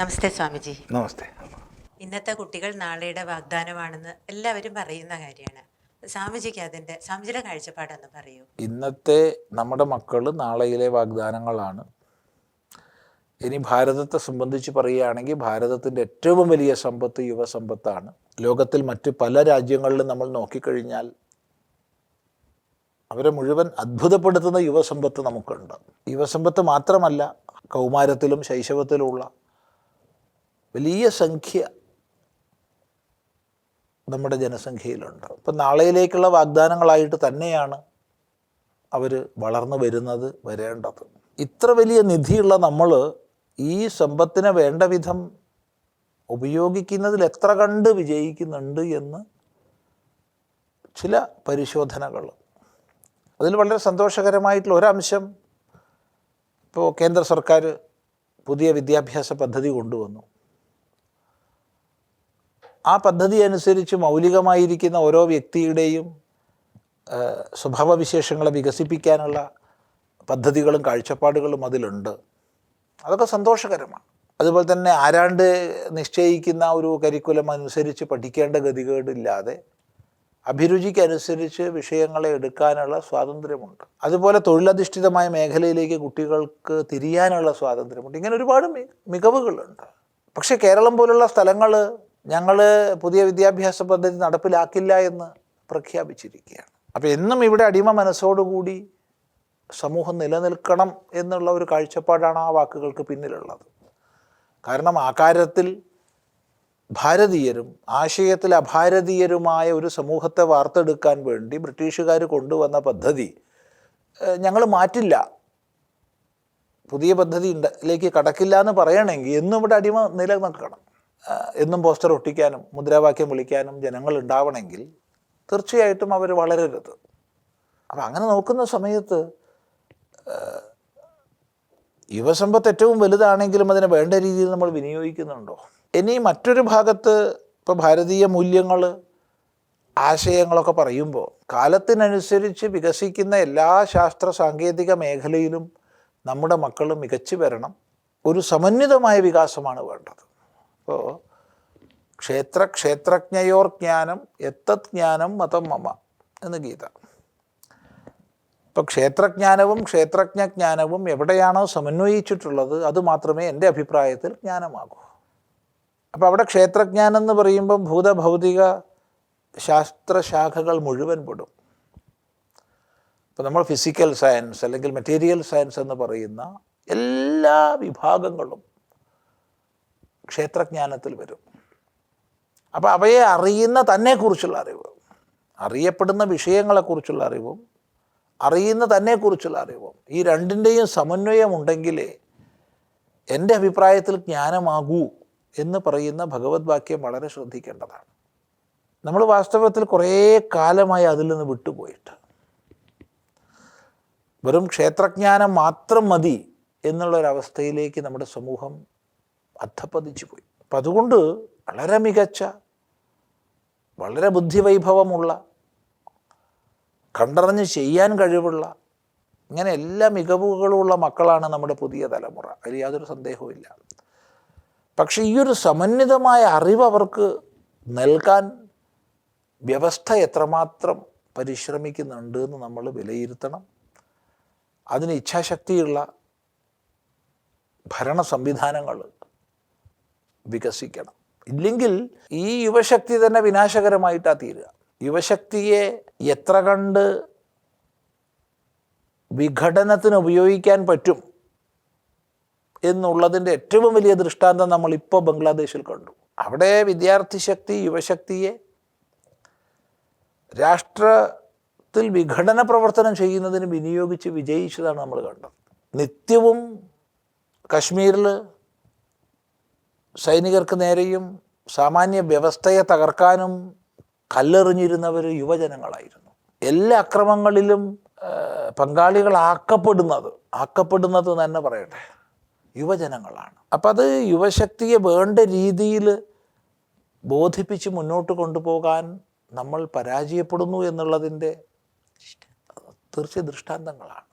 നമസ്തേ സ്വാമിജി. നമസ്തേ. ഇന്നത്തെ കുട്ടികൾ നാളെയുടെ വാഗ്ദാനമാണെന്ന് എല്ലാവരും പറയുന്ന കാര്യമാണ്. സ്വാമിജിക്ക് അതിന്റെ സ്വാമിജിയുടെ കാഴ്ചപ്പാടെന്ന് പറയൂ. ഇന്നത്തെ നമ്മുടെ മക്കൾ നാളെയിലെ വാഗ്ദാനങ്ങളാണ്. ഇനി ഭാരതത്തെ സംബന്ധിച്ച് പറയുകയാണെങ്കിൽ ഭാരതത്തിന്റെ ഏറ്റവും വലിയ സമ്പത്ത് യുവസമ്പത്താണ്. ലോകത്തിൽ മറ്റ് പല രാജ്യങ്ങളിലും നമ്മൾ നോക്കിക്കഴിഞ്ഞാൽ അവരെ മുഴുവൻ അത്ഭുതപ്പെടുത്തുന്ന യുവസമ്പത്ത് നമുക്കുണ്ട്. യുവസമ്പത്ത് മാത്രമല്ല കൗമാരത്തിലും ശൈശവത്തിലുമുള്ള വലിയ സംഖ്യ നമ്മുടെ ജനസംഖ്യയിലുണ്ട്. അപ്പം നാളെയിലേക്കുള്ള വാഗ്ദാനങ്ങളായിട്ട് തന്നെയാണ് അവർ വളർന്നു വരുന്നത് വരേണ്ടത്. ഇത്ര വലിയ നിധിയുള്ള നമ്മൾ ഈ സമ്പത്തിനെ വേണ്ട വിധം ഉപയോഗിക്കുന്നതിൽ എത്ര കണ്ട് വിജയിക്കുന്നുണ്ട് എന്ന് ചില പരിശോധനകൾ. അതിൽ വളരെ സന്തോഷകരമായിട്ടുള്ള ഒരംശം ഇപ്പോൾ കേന്ദ്ര സർക്കാർ പുതിയ വിദ്യാഭ്യാസ പദ്ധതി കൊണ്ടുവന്നു. ആ പദ്ധതി അനുസരിച്ച് മൗലികമായിരിക്കുന്ന ഓരോ വ്യക്തിയുടെയും സ്വഭാവവിശേഷങ്ങളെ വികസിപ്പിക്കാനുള്ള പദ്ധതികളും കാഴ്ചപ്പാടുകളും അതിലുണ്ട്. അതൊക്കെ സന്തോഷകരമാണ്. അതുപോലെ തന്നെ ആരാണ്ട് നിശ്ചയിക്കുന്ന ഒരു കരിക്കുലം അനുസരിച്ച് പഠിക്കേണ്ട ഗതികേടില്ലാതെ അഭിരുചിക്കനുസരിച്ച് വിഷയങ്ങളെ എടുക്കാനുള്ള സ്വാതന്ത്ര്യമുണ്ട്. അതുപോലെ തൊഴിലധിഷ്ഠിതമായ മേഖലയിലേക്ക് കുട്ടികൾക്ക് തിരിയാനുള്ള സ്വാതന്ത്ര്യമുണ്ട്. ഇങ്ങനെ ഒരുപാട് മികവുകളുണ്ട്. പക്ഷേ കേരളം പോലുള്ള സ്ഥലങ്ങൾ ഞങ്ങൾ പുതിയ വിദ്യാഭ്യാസ പദ്ധതി നടപ്പിലാക്കില്ല എന്ന് പ്രഖ്യാപിച്ചിരിക്കുകയാണ്. അപ്പോൾ എന്നും ഇവിടെ അടിമ മനസ്സോടുകൂടി സമൂഹം നിലനിൽക്കണം എന്നുള്ള ഒരു കാഴ്ചപ്പാടാണ് ആ വാക്കുകൾക്ക് പിന്നിലുള്ളത്. കാരണം ആ കാര്യത്തിൽ ഭാരതീയരും ആശയത്തിൽ അഭാരതീയരുമായ ഒരു സമൂഹത്തെ വാർത്തെടുക്കാൻ വേണ്ടി ബ്രിട്ടീഷുകാർ കൊണ്ടുവന്ന പദ്ധതി ഞങ്ങൾ മാറ്റില്ല. പുതിയ പദ്ധതി ഉണ്ടിലേക്ക് കടക്കില്ല എന്ന് പറയണമെങ്കിൽ എന്നും ഇവിടെ അടിമ നിലനിൽക്കണം. എന്നും പോസ്റ്റർ ഒട്ടിക്കാനും മുദ്രാവാക്യം വിളിക്കാനും ജനങ്ങൾ ഉണ്ടാവണമെങ്കിൽ തീർച്ചയായിട്ടും അവർ വളരരുത്. അപ്പം അങ്ങനെ നോക്കുന്ന സമയത്ത് യുവസമ്പത്ത് ഏറ്റവും വലുതാണെങ്കിലും അതിനെ വേണ്ട രീതിയിൽ നമ്മൾ വിനിയോഗിക്കുന്നുണ്ടോ? ഇനി മറ്റൊരു ഭാഗത്ത് ഇപ്പോൾ ഭാരതീയ മൂല്യങ്ങൾ ആശയങ്ങളൊക്കെ പറയുമ്പോൾ കാലത്തിനനുസരിച്ച് വികസിക്കുന്ന എല്ലാ ശാസ്ത്ര സാങ്കേതിക മേഖലയിലും നമ്മുടെ മക്കൾ മികച്ചു വരണം. ഒരു സമന്വിതമായ വികാസമാണ് വേണ്ടത്. അപ്പോൾ ക്ഷേത്ര ക്ഷേത്രജ്ഞയോർ ജ്ഞാനം എത്തത് ജ്ഞാനം മതം മമ എന്ന് ഗീത. ഇപ്പോൾ ക്ഷേത്രജ്ഞാനവും ക്ഷേത്രജ്ഞജ്ഞാനവും എവിടെയാണോ സമന്വയിച്ചിട്ടുള്ളത് അത് മാത്രമേ എന്റെ അഭിപ്രായത്തിൽ ജ്ഞാനമാകൂ. അപ്പോൾ അവിടെ ക്ഷേത്രജ്ഞാനം എന്ന് പറയുമ്പം ഭൂതഭൗതിക ശാസ്ത്രശാഖകൾ മുഴുവൻ പെടും. ഇപ്പോൾ നമ്മൾ ഫിസിക്കൽ സയൻസ് അല്ലെങ്കിൽ മെറ്റീരിയൽ സയൻസ് എന്ന് പറയുന്ന എല്ലാ വിഭാഗങ്ങളും ക്ഷേത്രജ്ഞാനത്തിൽ വരും. അപ്പോൾ അവയെ അറിയുന്ന തന്നെക്കുറിച്ചുള്ള അറിവ് അറിയപ്പെടുന്ന വിഷയങ്ങളെക്കുറിച്ചുള്ള അറിവും അറിയുന്ന തന്നെക്കുറിച്ചുള്ള അറിവും ഈ രണ്ടിന്റെയും സമന്വയം ഉണ്ടെങ്കിലേ എന്റെ അഭിപ്രായത്തിൽ ജ്ഞാനമാകൂ എന്ന് പറയുന്ന ഭഗവത് വാക്യം വളരെ ശ്രദ്ധിക്കേണ്ടതാണ്. നമ്മൾ വാസ്തവത്തിൽ കുറേ കാലമായി അതിൽ നിന്ന് വിട്ടുപോയിട്ട്. വെറും ക്ഷേത്രജ്ഞാനം മാത്രം മതി എന്നുള്ളൊരവസ്ഥയിലേക്ക് നമ്മുടെ സമൂഹം അധപ്പതിച്ചു പോയി അപ്പം അതുകൊണ്ട് വളരെ മികച്ച വളരെ ബുദ്ധിവൈഭവമുള്ള കണ്ടറിഞ്ഞ് ചെയ്യാൻ കഴിവുള്ള ഇങ്ങനെ എല്ലാ മികവുകളുമുള്ള മക്കളാണ് നമ്മുടെ പുതിയ തലമുറ. അതിൽ യാതൊരു സന്ദേഹവുമില്ല പക്ഷേ ഈ ഒരു സമന്വിതമായ അറിവ് അവർക്ക് നൽകാൻ വ്യവസ്ഥ എത്രമാത്രം പരിശ്രമിക്കുന്നുണ്ട് എന്ന് നമ്മൾ വിലയിരുത്തണം. അതിന് ഇച്ഛാശക്തിയുള്ള ഭരണ സംവിധാനങ്ങൾ വികസിക്കണം. ഇല്ലെങ്കിൽ ഈ യുവശക്തി തന്നെ വിനാശകരമായിട്ടാണ് തീരുക. യുവശക്തിയെ എത്ര കണ്ട് വിഘടനത്തിന് ഉപയോഗിക്കാൻ പറ്റും എന്നുള്ളതിന്റെ ഏറ്റവും വലിയ ദൃഷ്ടാന്തം നമ്മളിപ്പോൾ ബംഗ്ലാദേശിൽ കണ്ടു. അവിടെ വിദ്യാർത്ഥി ശക്തി യുവശക്തിയെ രാഷ്ട്രത്തിൽ വിഘടന പ്രവർത്തനം ചെയ്യുന്നതിന് വിനിയോഗിച്ച് വിജയിച്ചതാണ് നമ്മൾ കണ്ടത്. നിത്യവും കശ്മീരിൽ സൈനികർക്ക് നേരെയും സാമാന്യ വ്യവസ്ഥയെ തകർക്കാനും കല്ലെറിഞ്ഞിരുന്നവർ യുവജനങ്ങളായിരുന്നു. എല്ലാ അക്രമങ്ങളിലും പങ്കാളികളാക്കപ്പെടുന്നത് ആക്കപ്പെടുന്നത് തന്നെ പറയട്ടെ യുവജനങ്ങളാണ്. അപ്പം അത് യുവശക്തിയെ വേണ്ട രീതിയിൽ ബോധിപ്പിച്ച് മുന്നോട്ട് കൊണ്ടുപോകാൻ നമ്മൾ പരാജയപ്പെടുന്നു എന്നുള്ളതിന്റെ തീർച്ച ദൃഷ്ടാന്തങ്ങളാണ്.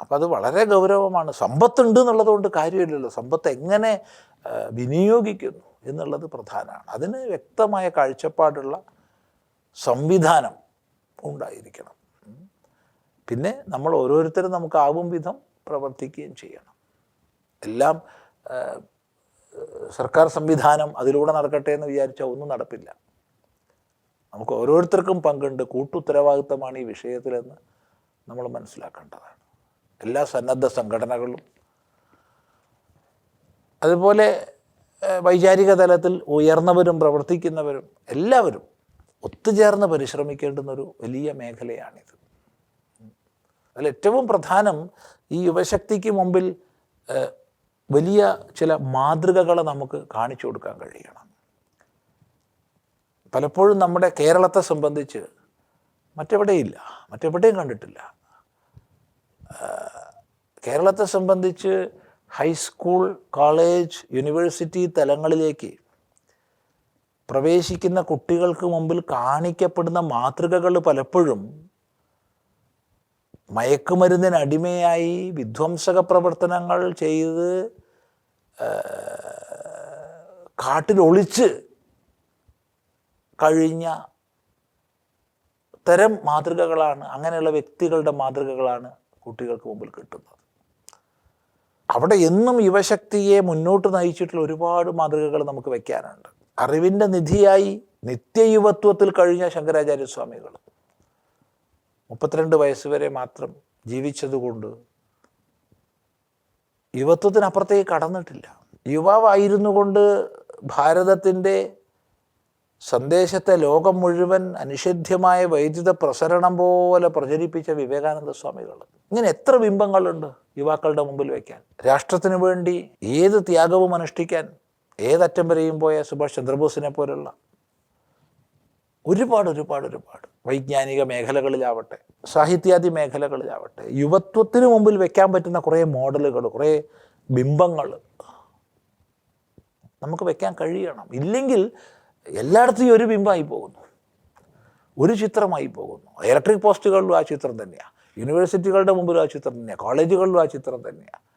അപ്പം അത് വളരെ ഗൗരവമാണ്. സമ്പത്തുണ്ട് എന്നുള്ളത് കൊണ്ട് കാര്യമില്ലല്ലോ. സമ്പത്ത് എങ്ങനെ വിനിയോഗിക്കുന്നു എന്നുള്ളത് പ്രധാനമാണ്. അതിന് വ്യക്തമായ കാഴ്ചപ്പാടുള്ള സംവിധാനം ഉണ്ടായിരിക്കണം. പിന്നെ നമ്മൾ ഓരോരുത്തരും നമുക്കാവും വിധം പ്രവർത്തിക്കുകയും ചെയ്യണം. എല്ലാം സർക്കാർ സംവിധാനം അതിലൂടെ നടക്കട്ടെ എന്ന് വിചാരിച്ചാൽ ഒന്നും നടപ്പില്ല. നമുക്ക് ഓരോരുത്തർക്കും പങ്കുണ്ട്. കൂട്ടുത്തരവാദിത്തമാണ് ഈ വിഷയത്തിലെന്ന് നമ്മൾ മനസ്സിലാക്കേണ്ടതാണ്. എല്ലാ സന്നദ്ധ സംഘടനകളും. അതുപോലെ വൈചാരിക തലത്തിൽ ഉയർന്നവരും പ്രവർത്തിക്കുന്നവരും എല്ലാവരും ഒത്തുചേർന്ന് പരിശ്രമിക്കേണ്ടുന്നൊരു വലിയ മേഖലയാണിത്. അതിൽ ഏറ്റവും പ്രധാനം ഈ യുവശക്തിക്ക് മുമ്പിൽ വലിയ ചില മാതൃകകളെ നമുക്ക് കാണിച്ചു കൊടുക്കാൻ കഴിയണം. പലപ്പോഴും നമ്മുടെ കേരളത്തെ സംബന്ധിച്ച് മറ്റെവിടെയില്ല മറ്റെവിടെയും കണ്ടിട്ടില്ല. കേരളത്തെ സംബന്ധിച്ച് ഹൈസ്കൂൾ കോളേജ് യൂണിവേഴ്സിറ്റി തലങ്ങളിലേക്ക് പ്രവേശിക്കുന്ന കുട്ടികൾക്ക് മുമ്പിൽ കാണിക്കപ്പെടുന്ന മാതൃകകൾ പലപ്പോഴും മയക്കുമരുന്നിന് അടിമയായി വിധ്വംസക പ്രവർത്തനങ്ങൾ ചെയ്ത് കാട്ടിലൊളിച്ച് കഴിഞ്ഞ തരം മാതൃകകളാണ് അങ്ങനെയുള്ള വ്യക്തികളുടെ മാതൃകകളാണ് കുട്ടികൾക്ക് മുമ്പിൽ കിട്ടുന്നത്. അവിടെ എന്നും യുവശക്തിയെ മുന്നോട്ട് നയിച്ചിട്ടുള്ള ഒരുപാട് മാതൃകകൾ നമുക്ക് വയ്ക്കാനുണ്ട് അറിവിന്റെ നിധിയായി നിത്യയുവത്വത്തിൽ കഴിഞ്ഞ ശങ്കരാചാര്യസ്വാമികൾ. മുപ്പത്തിരണ്ട് വയസ്സ് വരെ മാത്രം ജീവിച്ചതുകൊണ്ട് യുവത്വത്തിനപ്പുറത്തേക്ക് കടന്നിട്ടില്ല. യുവാവായിരുന്നു കൊണ്ട് ഭാരതത്തിന്റെ സന്ദേശത്തെ ലോകം മുഴുവൻ അനിഷേധ്യമായ വൈദ്യുത പ്രസരണം പോലെ പ്രചരിപ്പിച്ച വിവേകാനന്ദ സ്വാമികൾ ഇങ്ങനെ എത്ര ബിംബങ്ങളുണ്ട് യുവാക്കളുടെ മുമ്പിൽ വയ്ക്കാൻ രാഷ്ട്രത്തിന് വേണ്ടി ഏത് ത്യാഗവും അനുഷ്ഠിക്കാൻ ഏതറ്റം വരെയും പോയ സുഭാഷ് ചന്ദ്രബോസിനെ പോലുള്ള ഒരുപാട് ഒരുപാട് ഒരുപാട് വൈജ്ഞാനിക മേഖലകളിലാവട്ടെ സാഹിത്യാദി മേഖലകളിലാവട്ടെ യുവത്വത്തിന് മുമ്പിൽ വെക്കാൻ പറ്റുന്ന കുറേ മോഡലുകൾ കുറേ ബിംബങ്ങൾ നമുക്ക് വെക്കാൻ കഴിയണം. ഇല്ലെങ്കിൽ എല്ലായിടത്തും ഈ ഒരു ബിംബമായി പോകുന്നു. ഒരു ചിത്രമായി പോകുന്നു. ഇലക്ട്രിക് പോസ്റ്റുകളിലും ആ ചിത്രം തന്നെയാണ് യൂണിവേഴ്സിറ്റികളുടെ മുമ്പിലും ആ ചിത്രം തന്നെയാണ് കോളേജുകളിലും ആ ചിത്രം തന്നെയാണ്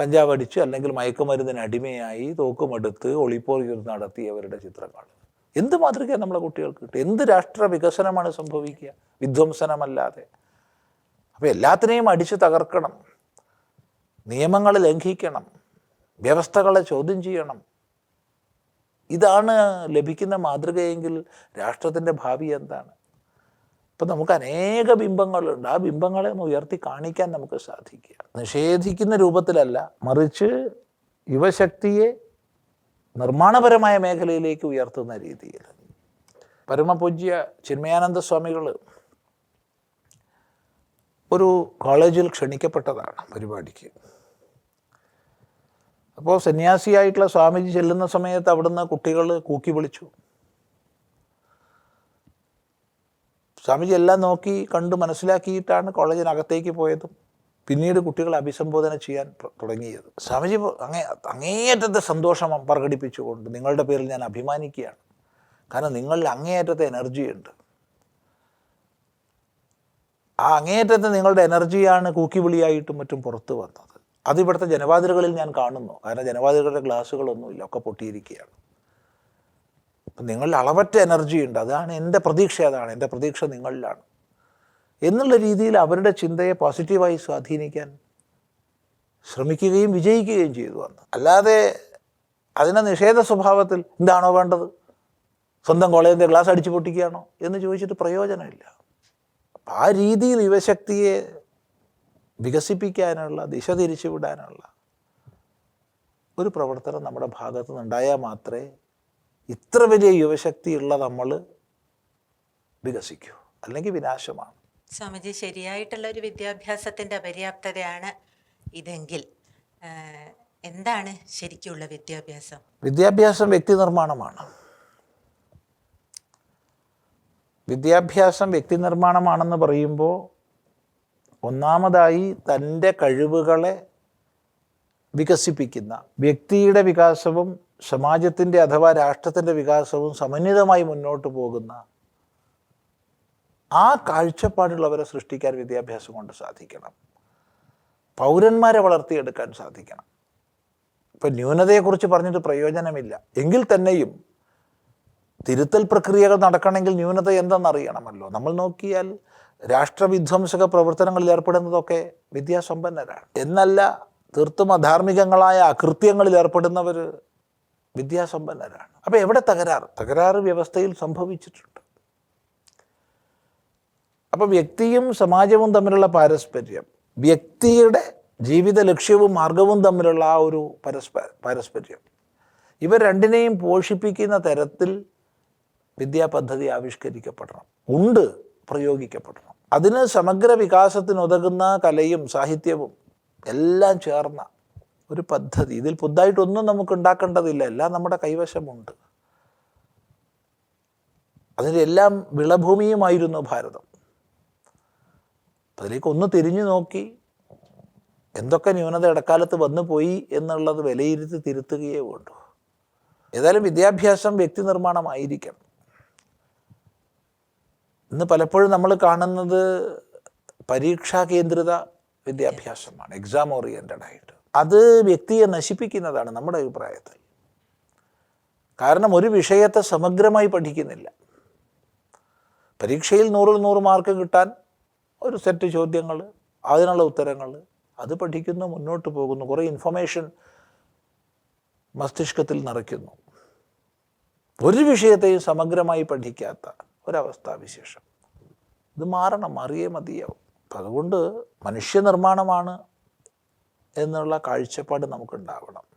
കഞ്ചാവ് അടിച്ച് അല്ലെങ്കിൽ മയക്കുമരുന്നിന് അടിമയായി തോക്കുമെടുത്ത് ഒളിപ്പോർ നടത്തിയവരുടെ ചിത്രങ്ങൾ. എന്ത് മാതൃകയാണ് നമ്മളെ കുട്ടികൾക്ക് കിട്ടുക എന്ത് രാഷ്ട്ര വികസനമാണ് സംഭവിക്കുക? വിധ്വംസനമല്ലാതെ. അപ്പോൾ എല്ലാത്തിനെയും അടിച്ചു തകർക്കണം. നിയമങ്ങൾ ലംഘിക്കണം. വ്യവസ്ഥകളെ ചോദ്യം ചെയ്യണം. ഇതാണ് ലഭിക്കുന്ന മാതൃകയെങ്കിൽ രാഷ്ട്രത്തിന്റെ ഭാവി എന്താണ്? ഇപ്പം നമുക്ക് അനേക ബിംബങ്ങളുണ്ട്. ആ ബിംബങ്ങളെ ഒന്ന് ഉയർത്തി കാണിക്കാൻ നമുക്ക് സാധിക്കുക. നിഷേധിക്കുന്ന രൂപത്തിലല്ല മറിച്ച് യുവശക്തിയെ നിർമ്മാണപരമായ മേഖലയിലേക്ക് ഉയർത്തുന്ന രീതിയിൽ. പരമപൂജ്യ ചിന്മയാനന്ദ സ്വാമികൾ ഒരു കോളേജിൽ ക്ഷണിക്കപ്പെട്ടതാണ് പരിപാടിക്ക്. അപ്പോൾ സന്യാസിയായിട്ടുള്ള സ്വാമിജി ചെല്ലുന്ന സമയത്ത് അവിടുന്ന് കുട്ടികൾ കൂക്കി വിളിച്ചു. സ്വാമിജി എല്ലാം നോക്കി കണ്ട് മനസ്സിലാക്കിയിട്ടാണ് കോളേജിനകത്തേക്ക് പോയതും പിന്നീട് കുട്ടികളെ അഭിസംബോധന ചെയ്യാൻ തുടങ്ങിയത്. സ്വാമിജി അങ്ങേ അങ്ങേയറ്റത്തെ സന്തോഷം പ്രകടിപ്പിച്ചുകൊണ്ട് നിങ്ങളുടെ പേരിൽ ഞാൻ അഭിമാനിക്കുകയാണ്. കാരണം നിങ്ങളിൽ അങ്ങേയറ്റത്തെ എനർജി ഉണ്ട് ആ അങ്ങേയറ്റത്തെ നിങ്ങളുടെ എനർജിയാണ് കൂക്കിവിളിയായിട്ടും മറ്റും പുറത്തു വന്നത്. അത് ഇവിടുത്തെ ജനവാതിലുകളിൽ ഞാൻ കാണുന്നു. കാരണം ജനവാതിലുകളുടെ ഗ്ലാസ്സുകളൊന്നുമില്ല. ഒക്കെ പൊട്ടിയിരിക്കുകയാണ്. നിങ്ങളിൽ അളവറ്റ എനർജി ഉണ്ട്. അതാണ് എന്റെ പ്രതീക്ഷ. അതാണ് എന്റെ പ്രതീക്ഷ നിങ്ങളിലാണ്. എന്നുള്ള രീതിയിൽ അവരുടെ ചിന്തയെ പോസിറ്റീവായി സ്വാധീനിക്കാൻ ശ്രമിക്കുകയും വിജയിക്കുകയും ചെയ്തു അന്ന്. അല്ലാതെ അതിനെ നിഷേധ സ്വഭാവത്തിൽ എന്താണോ വേണ്ടത്? സ്വന്തം കോളേജിന്റെ ഗ്ലാസ് അടിച്ചു പൊട്ടിക്കുകയാണോ എന്ന് ചോദിച്ചിട്ട് പ്രയോജനമില്ല. ആ രീതിയിൽ യുവശക്തിയെ വികസിപ്പിക്കാനുള്ള ദിശ തിരിച്ചുവിടാനുള്ള ഒരു പ്രവർത്തനം നമ്മുടെ ഭാഗത്തു നിന്നുണ്ടായാൽ മാത്രമേ ഇത്ര വലിയ യുവശക്തിയുള്ള നമ്മൾ വികസിക്കൂ അല്ലെങ്കിൽ വിനാശമാണ് സ്വാമിജി ശരിയായിട്ടുള്ള ഒരു വിദ്യാഭ്യാസത്തിന്റെ അപര്യാപ്തതയാണ് ഇതെങ്കിൽ എന്താണ് ശരിക്കുള്ള വിദ്യാഭ്യാസം? വിദ്യാഭ്യാസം വ്യക്തി നിർമ്മാണമാണ്. വിദ്യാഭ്യാസം വ്യക്തി നിർമ്മാണമാണെന്ന് പറയുമ്പോൾ ഒന്നാമതായി തന്റെ കഴിവുകളെ വികസിപ്പിക്കുന്ന വ്യക്തിയുടെ വികാസവും സമാജത്തിന്റെ അഥവാ രാഷ്ട്രത്തിന്റെ വികാസവും സമന്വിതമായി മുന്നോട്ട് പോകുന്ന ആ കാഴ്ചപ്പാടുള്ളവരെ സൃഷ്ടിക്കാൻ വിദ്യാഭ്യാസം കൊണ്ട് സാധിക്കണം. പൗരന്മാരെ വളർത്തിയെടുക്കാൻ സാധിക്കണം. ഇപ്പം ന്യൂനതയെക്കുറിച്ച് പറഞ്ഞിട്ട് പ്രയോജനമില്ല. എങ്കിൽ തന്നെയും തിരുത്തൽ പ്രക്രിയകൾ നടക്കണമെങ്കിൽ ന്യൂനത എന്തെന്നറിയണമല്ലോ. നമ്മൾ നോക്കിയാൽ രാഷ്ട്രവിധ്വംസക പ്രവർത്തനങ്ങളിൽ ഏർപ്പെടുന്നതൊക്കെ വിദ്യാസമ്പന്നരാണ്. എന്നല്ല തീർത്തും അധാർമികങ്ങളായ അകൃത്യങ്ങളിൽ ഏർപ്പെടുന്നവർ വിദ്യാസമ്പന്നരാണ്. അപ്പോൾ എവിടെ തകരാറ്? തകരാറ് വ്യവസ്ഥയിൽ സംഭവിച്ചിട്ടുണ്ട്. അപ്പോൾ വ്യക്തിയും സമാജവും തമ്മിലുള്ള പാരസ്പര്യം വ്യക്തിയുടെ ജീവിത ലക്ഷ്യവും മാർഗവും തമ്മിലുള്ള ആ ഒരു പരസ്പ പാരസ്പര്യം ഇവ രണ്ടിനെയും പോഷിപ്പിക്കുന്ന തരത്തിൽ വിദ്യാപദ്ധതി ആവിഷ്കരിക്കപ്പെടണം. ഉണ്ട്. പ്രയോഗിക്കപ്പെടണം അതിന് സമഗ്ര വികാസത്തിനുതകുന്ന കലയും സാഹിത്യവും എല്ലാം ചേർന്ന ഒരു പദ്ധതി. ഇതിൽ പുതുതായിട്ടൊന്നും നമുക്ക് ഉണ്ടാക്കേണ്ടതില്ല. എല്ലാം നമ്മുടെ കൈവശമുണ്ട്. അതിന്റെ എല്ലാം വിളഭൂമിയുമായിരുന്നു ഭാരതം. അതിലേക്ക് ഒന്ന് തിരിഞ്ഞു നോക്കി എന്തൊക്കെ ന്യൂനത ഇടക്കാലത്ത് വന്നു പോയി എന്നുള്ളത് വിലയിരുത്തി തിരുത്തുകയേ വേണ്ടു ഏതായാലും വിദ്യാഭ്യാസം വ്യക്തി നിർമ്മാണമായിരിക്കണം ഇന്ന് പലപ്പോഴും നമ്മൾ കാണുന്നത് പരീക്ഷാ കേന്ദ്രിത വിദ്യാഭ്യാസമാണ് എക്സാം ഓറിയന്റഡ് ആയിട്ട്. അത് വ്യക്തിയെ നശിപ്പിക്കുന്നതാണ് നമ്മുടെ അഭിപ്രായത്തിൽ. കാരണം ഒരു വിഷയത്തെ സമഗ്രമായി പഠിക്കുന്നില്ല. പരീക്ഷയിൽ നൂറിൽ നൂറ് മാർക്ക് കിട്ടാൻ ഒരു സെറ്റ് ചോദ്യങ്ങൾ അതിനുള്ള ഉത്തരങ്ങൾ അത് പഠിക്കുന്നു മുന്നോട്ട് പോകുന്നു കുറേ ഇൻഫർമേഷൻ മസ്തിഷ്കത്തിൽ നിറയ്ക്കുന്നു. ഒരു വിഷയത്തെയും സമഗ്രമായി പഠിക്കാത്ത ഒരവസ്ഥാവിശേഷം ഇത് മാറണം മാറിയേ മതിയാവും. അപ്പം അതുകൊണ്ട് മനുഷ്യനിർമ്മാണമാണ് എന്നുള്ള കാഴ്ചപ്പാട് നമുക്കുണ്ടാവണം.